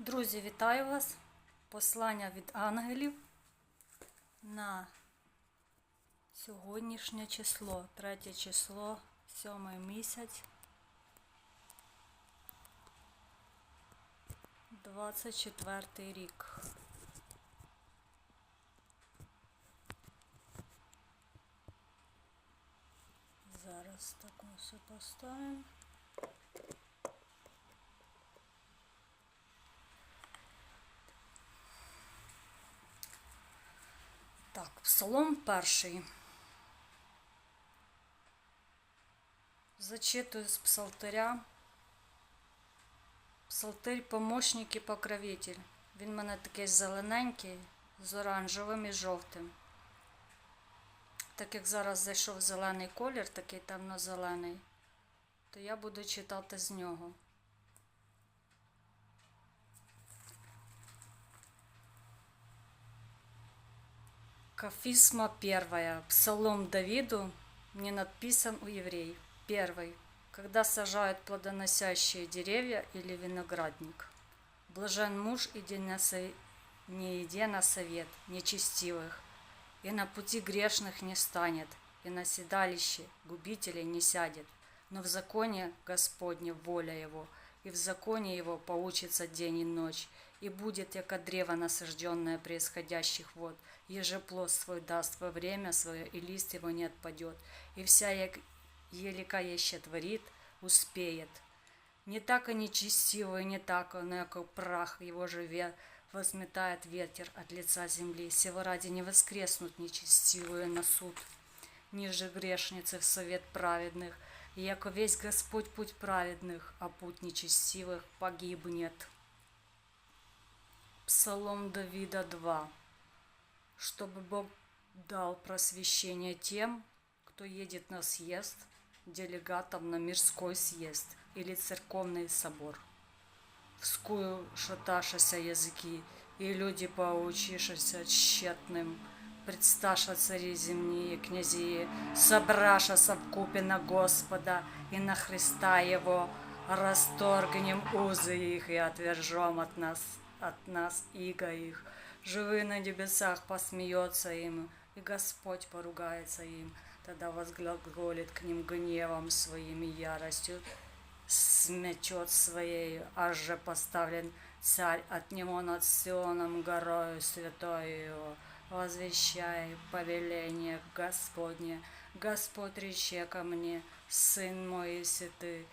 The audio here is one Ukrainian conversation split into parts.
Друзі, вітаю вас! Послання від ангелів на сьогоднішнє число, третє число, сьомий місяць, 24 рік. Зараз таку все поставимо. Так, псалом перший. Зачитую з псалтиря. Псалтирь помощник і покровитель. Він в мене такий зелененький, з оранжевим і жовтим. Так як зараз зайшов зелений колір, такий темно-зелений, то я буду читати з нього. Кафисма первая. Псалом Давиду не написан у еврей. Первый. Когда сажают плодоносящие деревья или виноградник. Блажен муж, иди на со- не иди на совет нечестивых, и на пути грешных не станет, и на седалище губителей не сядет, но в законе Господне воля его, и в законе его поучится день и ночь, и будет, яко древо насажденное преисходящих вод, еже плод свой даст во время свое, и лист его не отпадет, и вся елика еще творит, успеет. Не так и нечестивый, не так он, яко прах его живе, возметает ветер от лица земли. Сего ради не воскреснут нечестивые на суд, ниже грешницы в совет праведных, яко весь Господь путь праведных, а путь нечестивых погибнет. Псалом Давида 2. Чтобы Бог дал просвещение тем, кто едет на съезд, делегатам на мирской съезд или церковный собор. Вскую шаташася языки, и люди поучишися тщетным, предсташа цари земные, князии, собрашася вкупе на Господа и на Христа Его, расторгнем узы их и отвержем от нас, от нас иго их. Живы на небесах посмеется им, и Господь поругается им. Тогда возглаголит к ним гневом своим и яростью, сметет своей, аж же поставлен царь от него над Сионом горою святой его, возвещай повеление Господне, Господь рече ко мне, сын мой, если ты,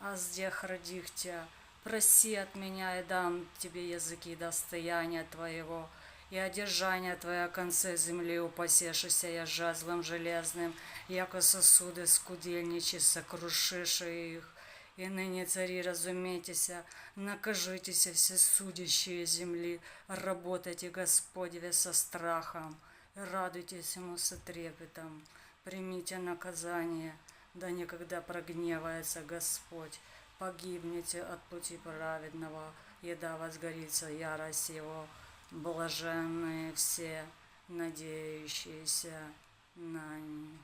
а здех родих тебя, проси от меня и дам тебе языки достояния твоего, и одержание твое конце земли упасешися я жезлом железным, яко сосуды скудельничи, сокрушиши их. И ныне, цари, разумейтеся, накажитеся все судящие земли, работайте Господеве со страхом, и радуйтесь ему со трепетом, примите наказание, да никогда прогневается Господь, погибнете от пути праведного, еда возгорится ярость его, блаженные все, надеющиеся на них.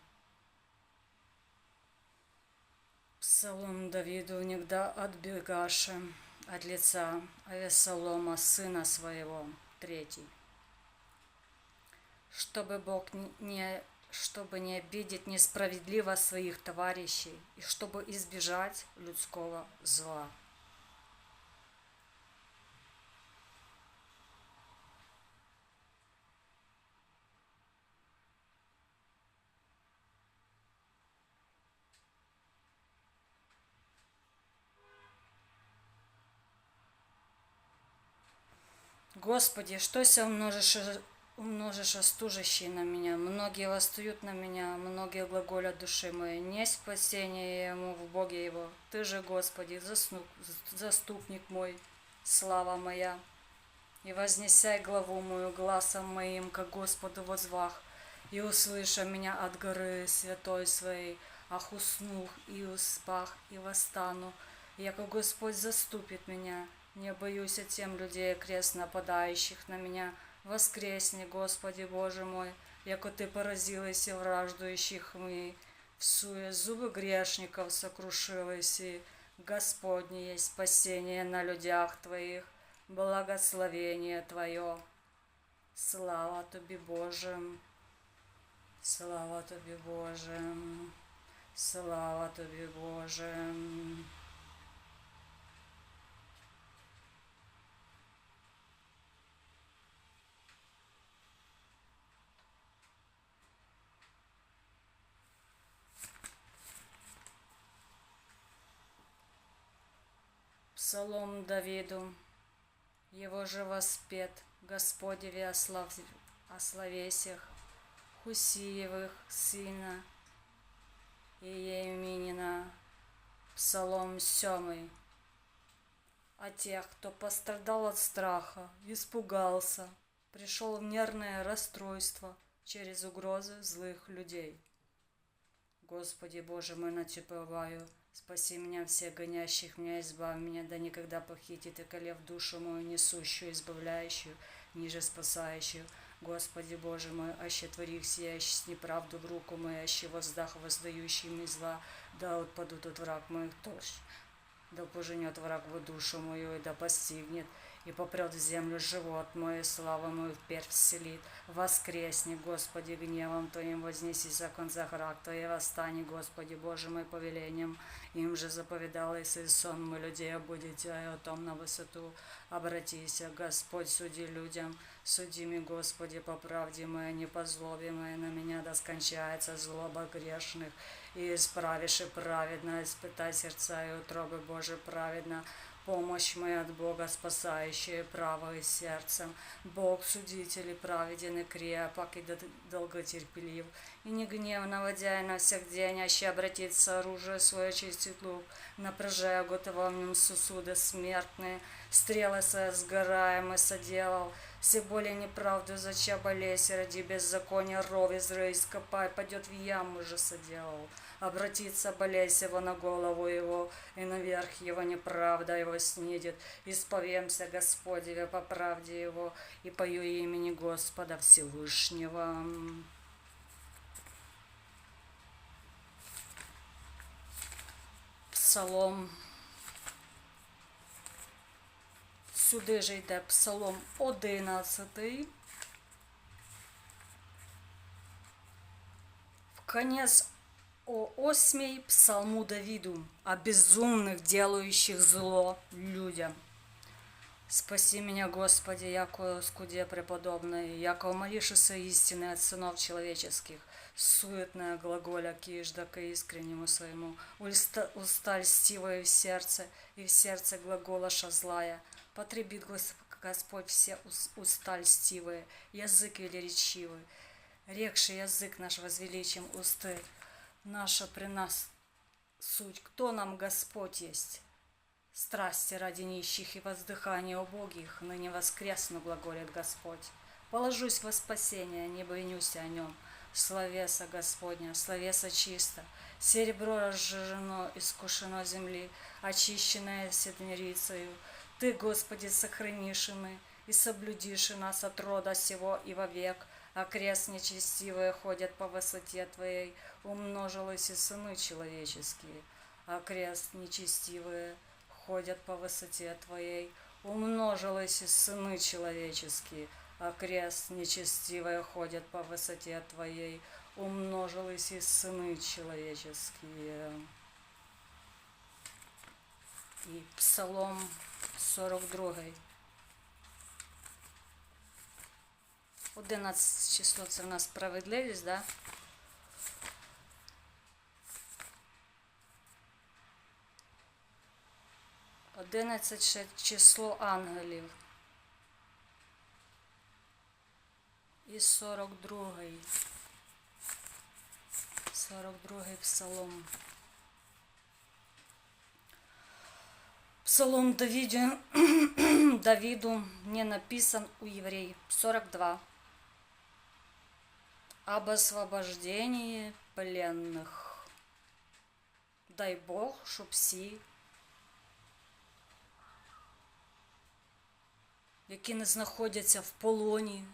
Псалом Давиду негда отбегаше от лица Авесолома, сына своего, третий. Чтобы Бог не, чтобы не обидеть несправедливо своих товарищей и чтобы избежать людского зла. Господи, что ся умножишь, умножишь остужащий на меня? Многие восстают на меня, многие глаголят души моей. Не спасение ему в Боге его. Ты же, Господи, засну- заступник мой, слава моя. И вознесяй главу мою глазом моим, как Господу возвах, и услыша меня от горы святой своей, ах уснух и успах, и восстану, яко Господь заступит меня, не боюсь от тем людей крест нападающих на меня, воскресни, Господи Боже мой, яко Ты поразилась и враждующих мы, всуе зубы грешников сокрушилась, и Господне есть спасение на людях Твоих, благословение Твое. Слава Тобі, Боже. Слава Тобі, Боже. Слава Тобі, Боже. Псалом Давиду. Его же воспет Господеве ослав... ословесях, Хусиевых сына и Ееминина. Псалом семый. О тех, кто пострадал от страха, испугался, пришел в нервное расстройство через угрозы злых людей. Господи Боже мой, на Тебя спаси меня всех гонящих меня, избавь меня, да никогда похитит и колев душу мою, несущую, избавляющую, ниже спасающую. Господи Боже мой, аще творих сияющий с неправду в руку мою, аще воздах воздающий мне зла, да отпадут от враг моих тож. Да поженет враг во душу мою, и да постигнет, и попрет в землю живот мой, и слава мою вперь вселит. Воскресни, Господи, гневом Твоим вознеси закон за грак Твоей, восстани, Господи, Боже мой, повелением. Им же заповедал Иисус, сон мы людей обудите, а о том на высоту обратися. Господь, суди людям, суди ми, Господи, по правде моей, не по злобе моей, на меня да скончается злоба грешных, и исправишь и праведно, испытай сердца и утробы Божие праведно, Помощь моя от Бога, спасающая право и сердцем. Бог, судитель и праведен и крепок, и долготерпелив, и не гнев, наводя на всех день, аще обратиться оружие свое чистит лук, напряжая нем сосуды смертные, стрелы свои сгораемые соделал, все более неправду зача болезнь, ради беззакония ров изрый, скопай, падет в яму же соделал обратится болезнь его на голову его, и наверх его неправда его снидет. Исповемся Господеве по правде его, и пою имени Господа Всевышнего. Псалом. Сюди же йде Псалом 11. В конец о осьмей псалму Давиду, о безумных, делающих зло людям. Спаси меня, Господи, яко скуде преподобной, яко умолишься истины от сынов человеческих, суетная глаголя кижда к искреннему своему, уста, уста льстивая в сердце, и в сердце глаголаша злая, потребит Господь все уста льстивые, язык велеречивый, рекший язык наш возвеличим усты, наша при нас суть, кто нам Господь есть. Страсти ради нищих и воздыхания убогих, ныне воскресну, глаголит Господь. Положусь во спасение, не боюсь о нем. Словеса Господня, словеса чисто, серебро разжижено, искушено земли, очищенное седмирицею. Ты, Господи, сохранишь и мы, и соблюдишь и нас от рода сего и вовек, а крест нечестивые ходят по высоте Твоей, умножились и сыны человеческие, а крест нечестивые ходят по высоте Твоей, умножились и сыны человеческие, а крест нечестивые ходят по высоте Твоей, умножились и сыны человеческие. И Псалом 42. 11 число це в нас справедливість, да? Одинадцять число ангелів. І сорок другий. Сорок другий псалом. Псалом Давиду, Давиду не написан у евреев. 42 об освобождении пленных. Дай Бог, щоб всі, які не знаходяться в полоні,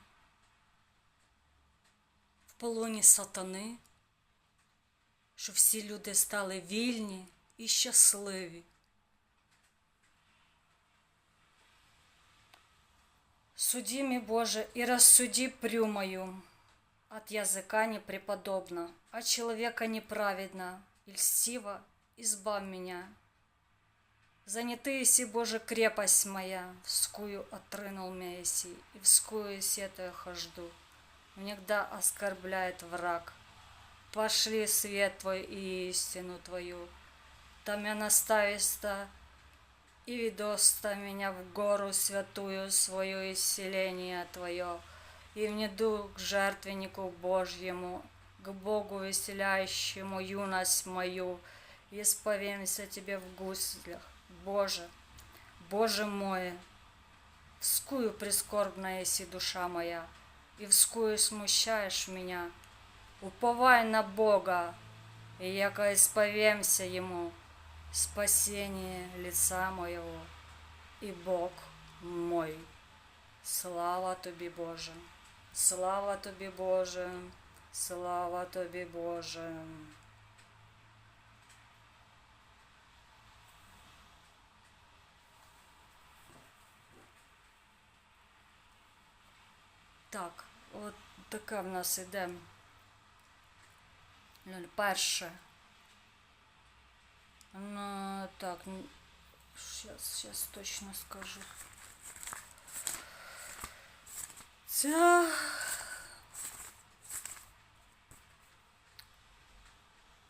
в полоні сатани, щоб всі люди стали вільні і щасливі. Суди ми, Боже, и рассуди прю мою. От языка непреподобно, от человека неправедно, и льстиво избав меня. Занятый си, Боже, крепость моя, вскую отрынул еси, и вскую сетую хожду. Внегда оскорбляет враг. Пошли свет Твой и истину Твою. Там я настависта и ведоста меня в гору святую свое исцеление Твое, и внеду к жертвеннику Божьему, к Богу веселяющему юность мою, исповемся Тебе в гуслях, Боже, Боже мой, вскую прискорбна еси душа моя, и вскую смущаешь меня. Уповай на Бога, и яко исповемся Ему, спасение лица моего, и Бог мой. Слава Тобі, Боже, слава Тобі, Боже, слава Тобі, Боже. Так, от таке в нас іде. Перше. Ну, так, сейчас, сейчас точно скажу. Ця...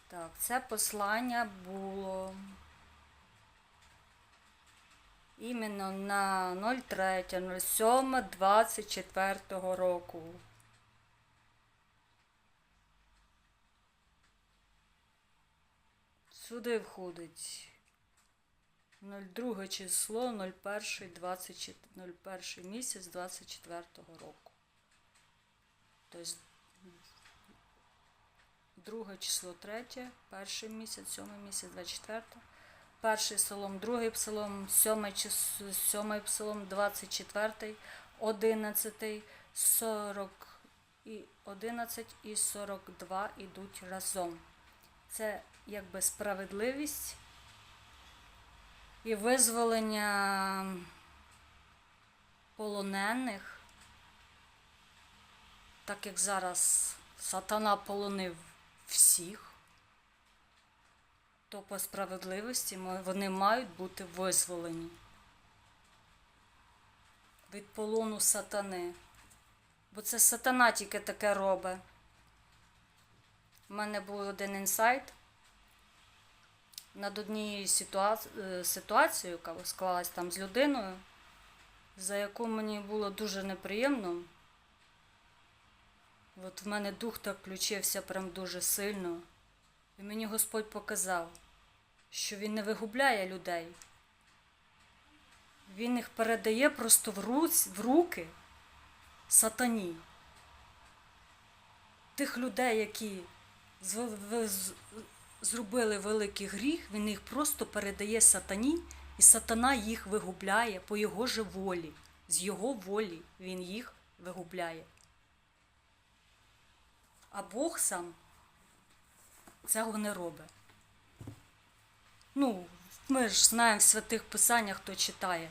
Так, це послання було іменно на 03.07.24 року. Сюди входить 02 число 01, 24, 01 місяць 24 року. Тобто друге число третє, перший місяць, сьомий місяць, 24. Перший псалом, другий псалом, сьомий, сьомий псалом, 24, 11, 40 і 11 і 42 ідуть разом. Це якби справедливість і визволення полонених, так як зараз сатана полонив всіх, то по справедливості вони мають бути визволені від полону сатани. Бо це сатана тільки таке робить. У мене був один інсайт над однією е, ситуацією, яка склалась там з людиною, за яку мені було дуже неприємно. От в мене дух так включився прям дуже сильно. І мені Господь показав, що Він не вигубляє людей. Він їх передає просто в, руць, в руки сатані. Тих людей, які зробили великий гріх, він їх просто передає сатані, і сатана їх вигубляє по його же волі. З його волі він їх вигубляє. А Бог сам цього не робить. Ну, ми ж знаємо в святих писаннях, хто читає,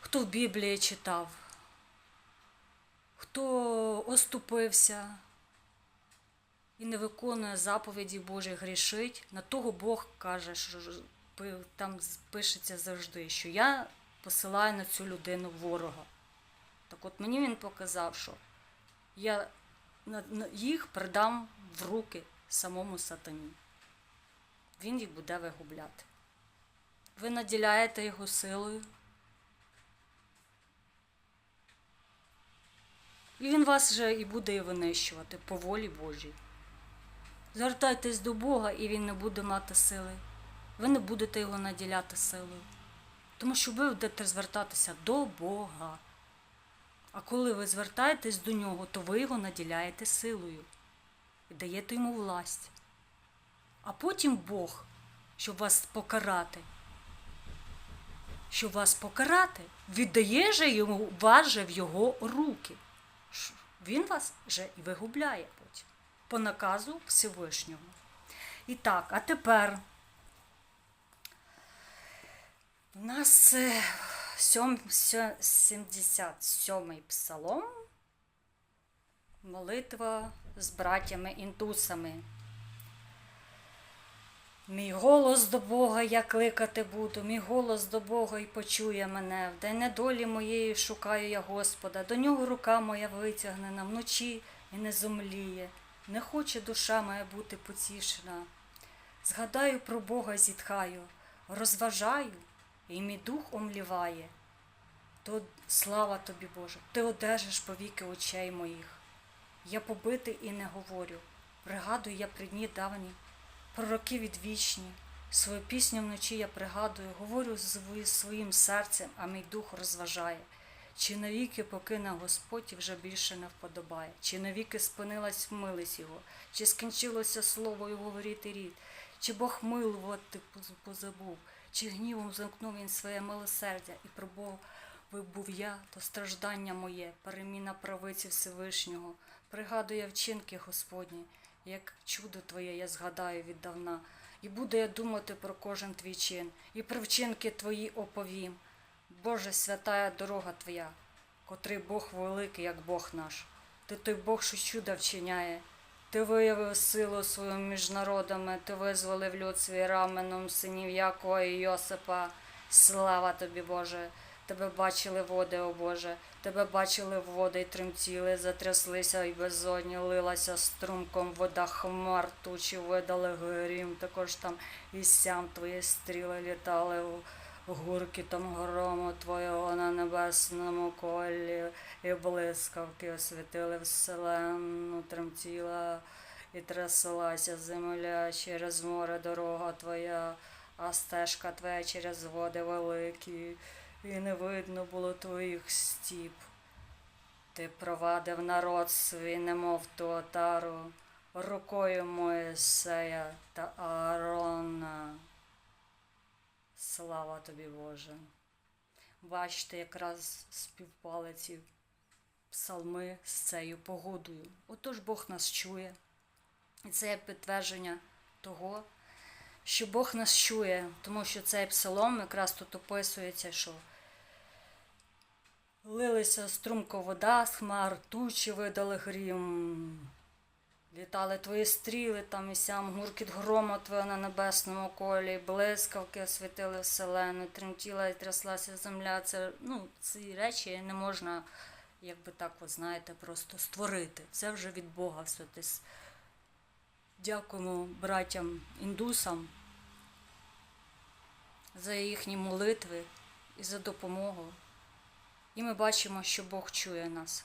хто в Біблії читав, хто оступився і не виконує заповіді Божі, грішить, на того Бог каже, що там пишеться завжди, що я посилаю на цю людину ворога. Так от мені він показав, що я їх передам в руки самому сатані. Він їх буде вигубляти. Ви наділяєте його силою. І він вас же і буде винищувати по волі Божій. Звертайтесь до Бога, і він не буде мати сили. Ви не будете його наділяти силою. Тому що ви будете звертатися до Бога. А коли ви звертаєтесь до нього, то ви його наділяєте силою і даєте йому власть. А потім Бог, щоб вас покарати, щоб вас покарати, віддає же йому вас же в його руки. Він вас же і вигубляє по наказу Всевишнього. І так, а тепер у нас е, сьом, сьо- 77 псалом. Молитва з братями індусами. Мій голос до Бога я кликати буду, мій голос до Бога і почує мене. В день недолі моєї шукаю я Господа, до нього рука моя витягнена вночі і не зумліє. Не хоче душа моя бути потішена. Згадаю про Бога зітхаю, розважаю, і мій дух омліває. То слава тобі, Боже, ти одержиш повіки очей моїх. Я побитий і не говорю. Пригадую я при дні давні, пророки відвічні. Свою пісню вночі я пригадую, говорю своїм серцем, а мій дух розважає. Чи навіки покине Господь і вже більше не вподобає, чи навіки спинилась милість його, чи скінчилося слово його говорити рід, чи Бог милувати позабув, чи гнівом замкнув він своє милосердя? І пробов був я, то страждання моє, переміна правиці Всевишнього, пригадує вчинки Господні, як чудо Твоє я згадаю віддавна, і буду я думати про кожен твій чин, і про вчинки Твої оповім. Боже, святая дорога Твоя, котрий Бог великий, як Бог наш. Ти той Бог, що чуда вчиняє. Ти виявив силу свою між народами, ти визволив люд свій раменом синів Якова і Йосипа. Слава тобі, Боже! Тебе бачили води, о Боже, тебе бачили води й тремтіли, затряслися й безодні, лилася струмком вода хмар, тучі видали грім, також там і сям твої стріли літали гуркітом грому твого на небесному колі, і блискавки освітили вселенну, тремтіла і тряслася земля через море дорога твоя, а стежка твоя через води великі, і не видно було твоїх стіп. Ти провадив народ свій, немов ту отару, рукою Моїсея та Аарона. Слава тобі, Боже. Бачите, якраз співпали ці псалми з цією погодою. Отож Бог нас чує. І це є підтвердження того, що Бог нас чує, тому що цей псалом якраз тут описується, що лилися струмко вода хмар, тучі видали грім. Літали твої стріли, там і сям гуркіт грома твого на небесному колі, блискавки освітили вселену, тремтіла і тряслася земля. Це, ну, ці речі не можна, якби так, от, знаєте, просто створити. Це вже від Бога все. Дякуємо братям індусам за їхні молитви і за допомогу. І ми бачимо, що Бог чує нас.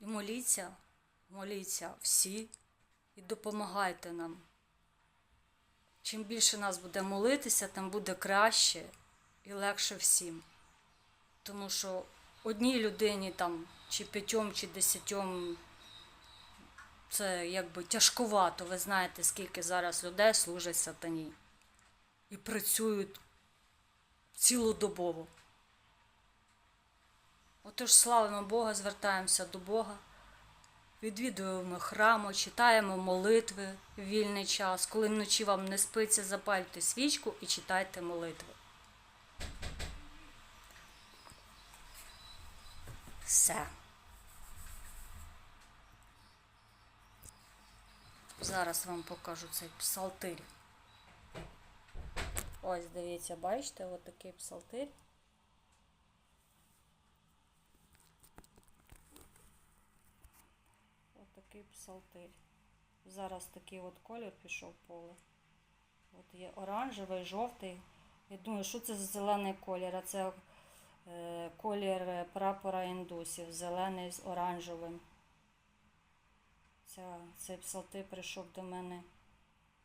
І моліться, моліться всі і допомагайте нам. Чим більше нас буде молитися, тим буде краще і легше всім. Тому що одній людині там, чи п'ятьом, чи десятьом, це якби тяжкувато. Ви знаєте, скільки зараз людей служать сатані і працюють цілодобово. Отож, славимо Бога, звертаємося до Бога, відвідуємо храму, читаємо молитви в вільний час. Коли вночі вам не спиться, запальте свічку і читайте молитви. Все. Зараз вам покажу цей псалтир. Ось, дивіться, бачите, от такий псалтир. Ось такий псалтир. Зараз такий от колір пішов поле. От є оранжевий, жовтий. Я думаю, що це за зелений колір? А це е, колір прапора індусів, зелений з оранжевим. Ця, цей псалтир прийшов до мене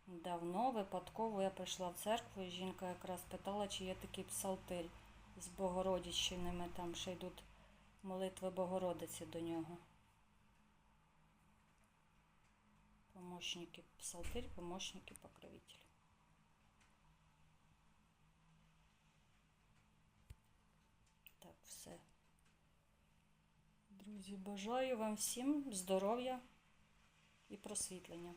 давно, випадково. Я прийшла в церкву, і жінка якраз питала, чи є такий псалтир з Богородичинами. Там ще йдуть молитви Богородиці до нього. Помощники псалтырь, помощники покровитель. Так, все. Друзі, бажаю вам всім здоров'я і просвітлення.